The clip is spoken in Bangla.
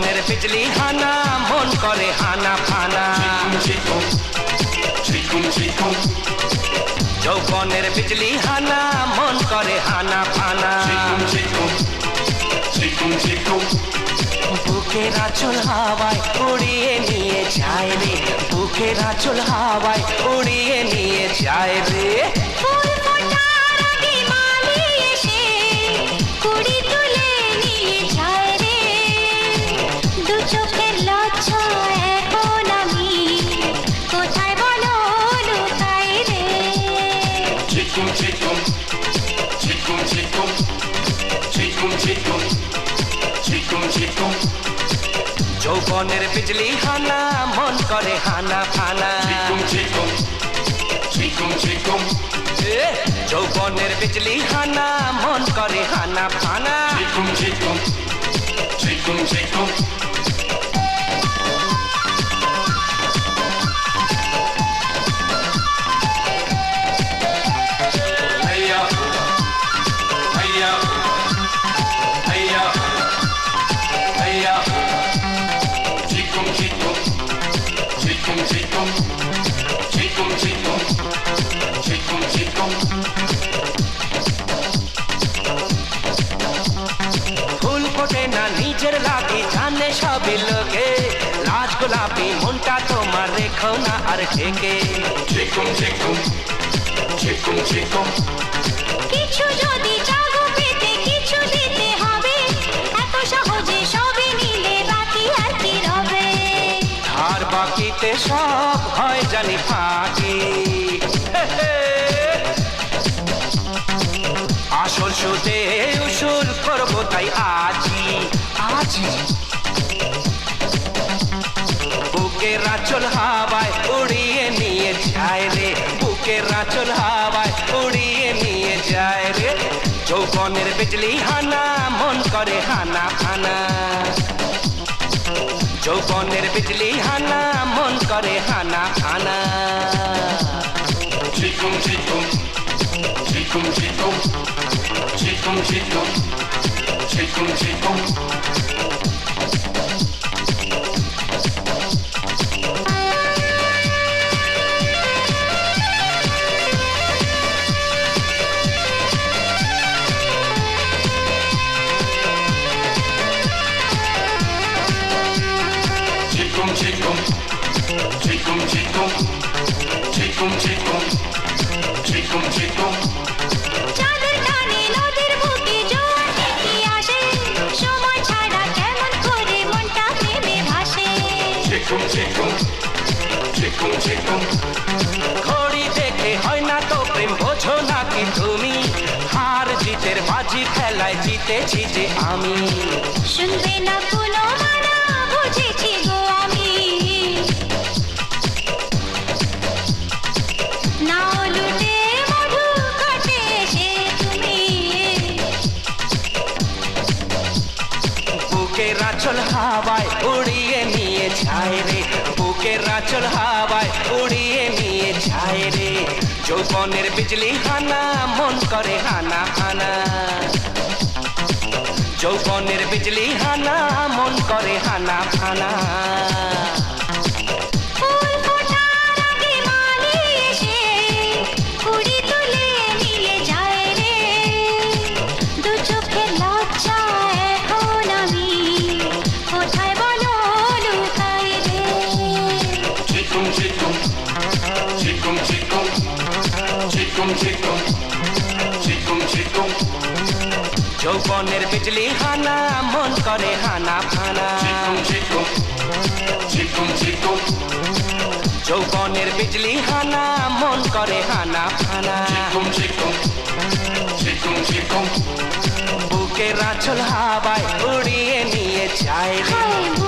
যৌবনের বিজলি হানা, মন করে হানা ফানা। যৌবনের বিজলি হানা, মন করে হানা ফানা। বুকের আঁচল হাওয়ায় উড়িয়ে নিয়ে যায় রে, বুকের আঁচল হাওয়ায় উড়িয়ে নিয়ে যায় রে। চোখের লজ্জা এখন আমি কোথায় বলো লুকাই রে chikum chikum, chikum chikum, chikum chikum, chikum chikum, যৌবনের বিজলি হানা মন করে হানা ফানা chikum, chikum chikum, এ, যৌবনের বিজলি হানা মন করে হানা ফানা. তোমার রেখো না আর ঠেকে Chikum chikum, chikum chikum, কিছু যদি চাগো পেতে কিছু দিতে হবে। এত সহজে সবে নিলে বাকি আর কি রবে? আর বাকিতে সব হয় জানি ফাঁকি। আসল সুতে উসুল করব তাই আজি আজি বুকের আঁচল হাওয়ায় উড়িয়ে নিয়ে যায় রে। বুকের আঁচল হাওয়ায় উড়িয়ে নিয়ে যায় রে। যৌবনের বিজলি হানা মন করে হানা হানা যৌবনের বিজলি হানা মন করে হানা হানা chikum chikum, chikum chikum, chikum chikum, chikum chikum. ঘড়ি দেখে হয় না তো প্রেম, বোঝো নাকি তুমি? হার বাজি খেলায় জিতেছি যে আমি। শুনবে না কোনো বুকের আঁচল হাওয়ায় উড়িয়ে নিয়ে যায় রে। বুকের আঁচল হাওয়ায় উড়িয়ে নিয়ে যায় রে। যৌবনের বিজলি হানা, মন করে হানা হানা। যৌবনের বিজলি হানা, মন করে হানা হানা। যৌবনের বিজলি হানা মন করে হানা ফানা। যৌবনের বিজলি হানা মন করে হানা ফানা। বুকের আছল হাবায় উড়িয়ে নিয়ে যায়